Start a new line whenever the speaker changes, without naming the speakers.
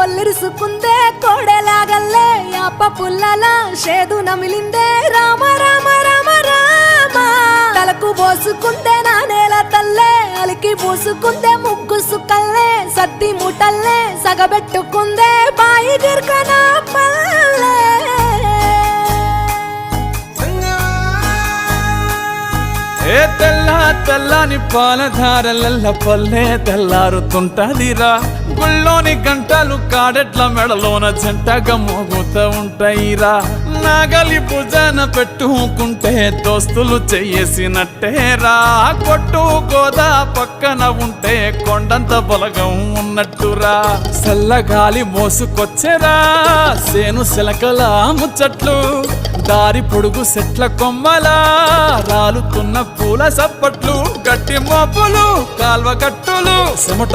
ఒల్లిరుసుకుందే కోడెలాగల్లే యాప పుల్లల షేదు నమిలిందే. రామ రామ రామ రామ. తలకు పోసుకుందే నా నేల తల్లే అలికి పూసుకుందే ముగ్గు సుకల్లే సత్తి ముటల్లే సగబెట్టుకుందే బాయి గిర్కన పల్లే.
ఏ తెల్ల తెల్లని పాలధారలల్ల పల్లె తెల్లారుతుంటదిరా. గుళ్ళోని గంటలు కాడెట్ల మెడలోన జంటగా మోగుతూ ఉంటాయిరా. నాగలి భుజాన పెట్టుకుంటే దోస్తులు చెయ్యేసినట్టేరా కొట్టు గోదా పక్కన ఉంటే కొండంత బలగం ఉన్నట్టురా. చల్లగాలి మోసుకొచ్చేరా. సేను శిలకల ముచ్చట్లు దారి పొడుగు సెట్ల కొమ్మలా. రాలుతున్న పూల సప్పట్లు గట్టి మోపులు కాల్వ కట్టులు చెమట